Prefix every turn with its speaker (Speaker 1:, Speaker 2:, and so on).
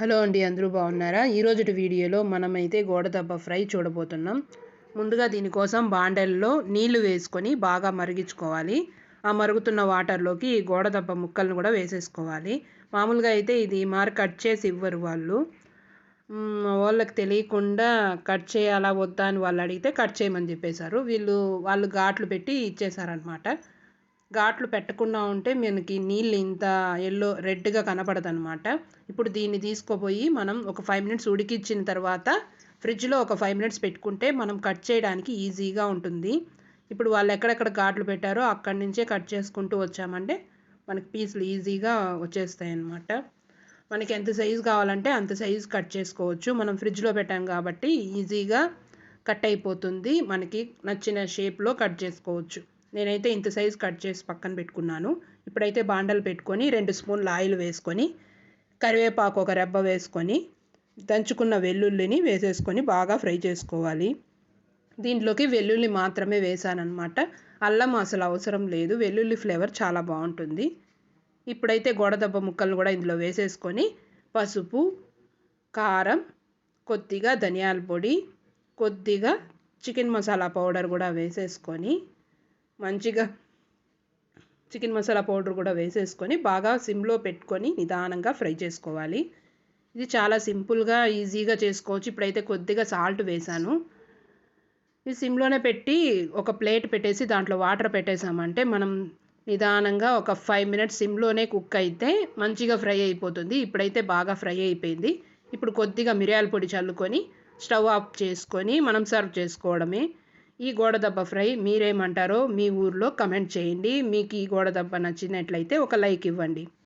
Speaker 1: Hello అండి అందరూ బాగున్నారా? ఈరోజు వీడియోలో మనమైతే గోడదబ్బ ఫ్రై చూడబోతున్నాం. ముందుగా దీనికోసం బాండెల్లో నీళ్ళు వేసుకొని బాగా మరిగించుకోవాలి. ఆ మరుగుతున్న వాటర్లోకి ఈ గోడదబ్బ ముక్కలను కూడా వేసేసుకోవాలి. మామూలుగా అయితే ఇది మార్ కట్ చేసి ఇవ్వరు వాళ్ళు. వాళ్ళకి తెలియకుండా కట్ చేయాలా వద్దా అని వాళ్ళు అడిగితే కట్ చేయమని చెప్పేశారు. వీళ్ళు వాళ్ళు ఘాట్లు పెట్టి ఇచ్చేసారనమాట ఘాట్లు పెట్టకుండా ఉంటే మనకి నీళ్ళు ఇంత ఎల్లో రెడ్గా కనపడదు అనమాట ఇప్పుడు దీన్ని తీసుకోపోయి మనం ఒక ఫైవ్ మినిట్స్ ఉడికిచ్చిన తర్వాత ఫ్రిడ్జ్లో ఒక ఫైవ్ మినిట్స్ పెట్టుకుంటే మనం కట్ చేయడానికి ఈజీగా ఉంటుంది. ఇప్పుడు వాళ్ళు ఎక్కడెక్కడ ఘాట్లు పెట్టారో అక్కడి నుంచే కట్ చేసుకుంటూ వచ్చామంటే మనకి పీసులు ఈజీగా వచ్చేస్తాయి అన్నమాట మనకి ఎంత సైజు కావాలంటే అంత సైజు కట్ చేసుకోవచ్చు. మనం ఫ్రిడ్జ్లో పెట్టాం కాబట్టి ఈజీగా కట్ అయిపోతుంది. మనకి నచ్చిన షేప్లో కట్ చేసుకోవచ్చు. నేనైతే ఇంత సైజు కట్ చేసి పక్కన పెట్టుకున్నాను. ఇప్పుడైతే బాండలు పెట్టుకొని రెండు స్పూన్ల ఆయిల్ వేసుకొని కరివేపాకు ఒక రెబ్బ వేసుకొని దంచుకున్న వెల్లుల్లిని వేసేసుకొని బాగా ఫ్రై చేసుకోవాలి. దీంట్లోకి వెల్లుల్లి మాత్రమే వేసానమాట అల్లం అసలు అవసరం లేదు. వెల్లుల్లి ఫ్లేవర్ చాలా బాగుంటుంది. ఇప్పుడైతే గోడదబ్బ ముక్కలు కూడా ఇందులో వేసేసుకొని పసుపు కారం కొద్దిగా ధనియాల పొడి కొద్దిగా చికెన్ మసాలా పౌడర్ కూడా వేసేసుకొని మంచిగా చికెన్ మసాలా పౌడర్ కూడా వేసేసుకొని బాగా సిమ్లో పెట్టుకొని నిదానంగా ఫ్రై చేసుకోవాలి. ఇది చాలా సింపుల్గా ఈజీగా చేసుకోవచ్చు. ఇప్పుడైతే కొద్దిగా సాల్ట్ వేసాను. ఇది సిమ్లోనే పెట్టి ఒక ప్లేట్ పెట్టేసి దాంట్లో వాటర్ పెట్టేసామంటే మనం నిదానంగా ఒక ఫైవ్ మినిట్స్ సిమ్లోనే కుక్ అయితే మంచిగా ఫ్రై అయిపోతుంది. ఇప్పుడైతే బాగా ఫ్రై అయిపోయింది. ఇప్పుడు కొద్దిగా మిరియాల పొడి చల్లుకొని స్టవ్ ఆఫ్ చేసుకొని మనం సర్వ్ చేసుకోవడమే. ఈ గోడదబ్బ ఫ్రై మీరేమంటారో మీ ఊర్లో కమెంట్ చేయండి. మీకు ఈ గోడదబ్బ నచ్చినట్లయితే ఒక లైక్ ఇవ్వండి.